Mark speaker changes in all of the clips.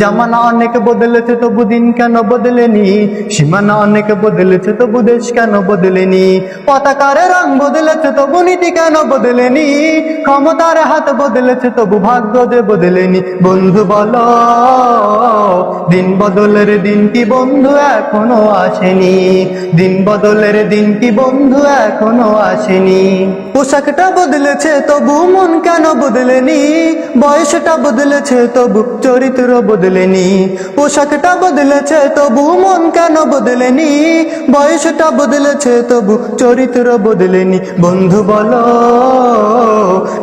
Speaker 1: জামানা অনেক বদলেছে তবু দিন কেন বদলেনি? সীমানা অনেক বদলেছে তবু দেশ কেন বদলেনি? পতাকার রং বদলেছে তবু নীতি কেন বদলেনি? ক্ষমতার হাত বদলেছে তবু ভাগ্য যে বদলেনি? বন্ধু বলো, দিন বদলের দিন কি বন্ধু এখনও আসেনি? দিন বদলের দিন কি বন্ধু এখনও আসেনি? পোশাকটা বদলেছে তবু মন কেন বদলেনি? বয়সটা বদলেছে তবু চরিত্র বদলেনি। পোশাকটা বদলেছে, তবু মন কেন বদলেনি? বয়সটা বদলেছে, তবু চরিত্র বদলেনি। বন্ধু বলো,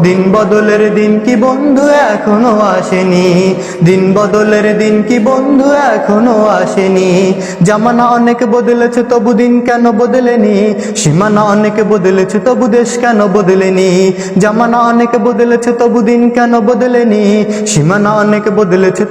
Speaker 1: দিন বদলের দিন কি বন্ধু এখনও আসেনি? দিন বদলের দিন কি বন্ধু এখনও আসেনি? জামানা অনেক বদলেছে, তবু দিন কেন বদলেনি? সীমানা অনেক বদলেছে, তবু দেশ কেন বদলেনি? জামানা অনেক বদলেছে, তবু দিন কেন বদলেনি? সীমানা অনেক বদলেছে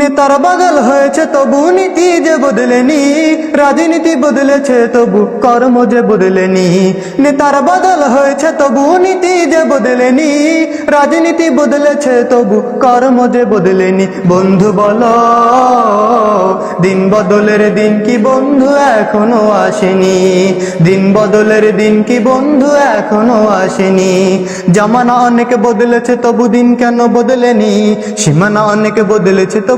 Speaker 1: নেতার বদল হয়েছে তবু নীতি যে বদলেনি, রাজনীতি বদলেছে তবু কর্ম যে বদলেনি। নেতার বদল হয়েছে তবু নীতি যে বদলেনি, রাজনীতি বদলেছে তবু কর্ম যে বদলেনি। বন্ধু বল, দিন বদলের দিন কি বন্ধু এখনও আসেনি? দিন বদলের দিন কি বন্ধু এখনও আসেনি? জামানা অনেক বদলেছে তবু দিন কেন বদলেনি? সীমানা অনেক বদলেছে তবু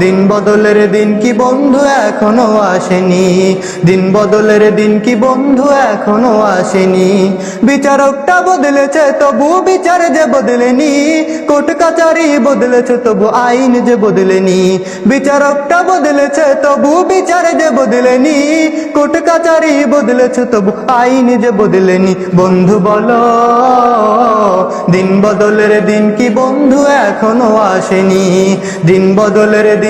Speaker 1: দিন বদলের দিন কি বন্ধু এখনও আসেনি? দিন বদলের দিন কি বন্ধু এখনও আসেনি? বিচারকটা বদলেছে, তবু বিচার যে বদলেনি। কোর্ট কাচারি বদলেছে, তবু আইন যে বদলেনি। বিচারকটা বদলেছে, তবু বিচার যে বদলেনি। কোর্ট কাচারি বদলেছে, তবু আইন যে বদলেনি। বন্ধু বলো, দিন বদলের দিন কি বন্ধু এখনও আসেনি? দিন বদলের দিন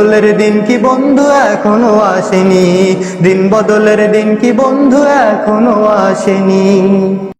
Speaker 1: বদলের দিন কি বন্ধু এখনও আসেনি? দিন বদলের দিন কি বন্ধু এখনও আসেনি?